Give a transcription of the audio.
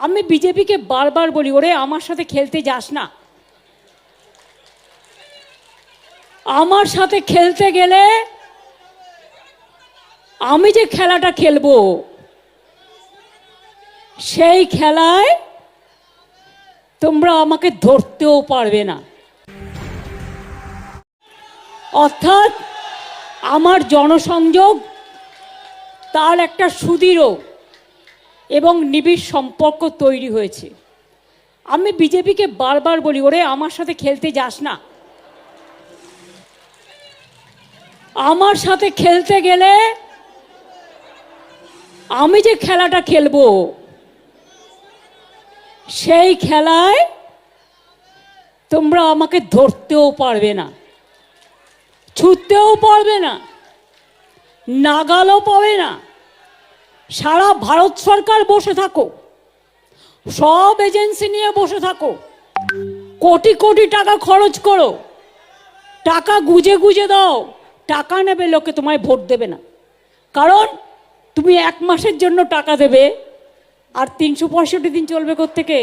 আমি বিজেপিকে বারবার বলি, ওরে আমার সাথে খেলতে যাস না। আমার সাথে খেলতে গেলে আমি যে খেলাটা খেলব, সেই খেলায় তোমরা আমাকে ধরতেও পারবে না। অর্থাৎ আমার জনসংযোগ তার একটা সুদৃঢ় এবং নিবিড় সম্পর্ক তৈরি হয়েছে। আমি বিজেপিকে বারবার বলি, ওরে, আমার সাথে খেলতে যাস না। আমার সাথে খেলতে গেলে আমি যে খেলাটা খেলব, সেই খেলায় তোমরা আমাকে ধরতেও পারবে না ছুটতেও পারবে না, নাগালও পাবে না। সারা ভারত সরকার বসে থাকো। সব এজেন্সি নিয়ে বসে থাকো। কোটি কোটি টাকা খরচ করো। টাকা গুজে গুজে দাও। টাকা নেবে লোকে, তোমায় ভোট দেবে না। কারণ তুমি এক মাসের জন্য টাকা দেবে, আর তিনশো পঁয়ষট্টি দিন চলবে থেকে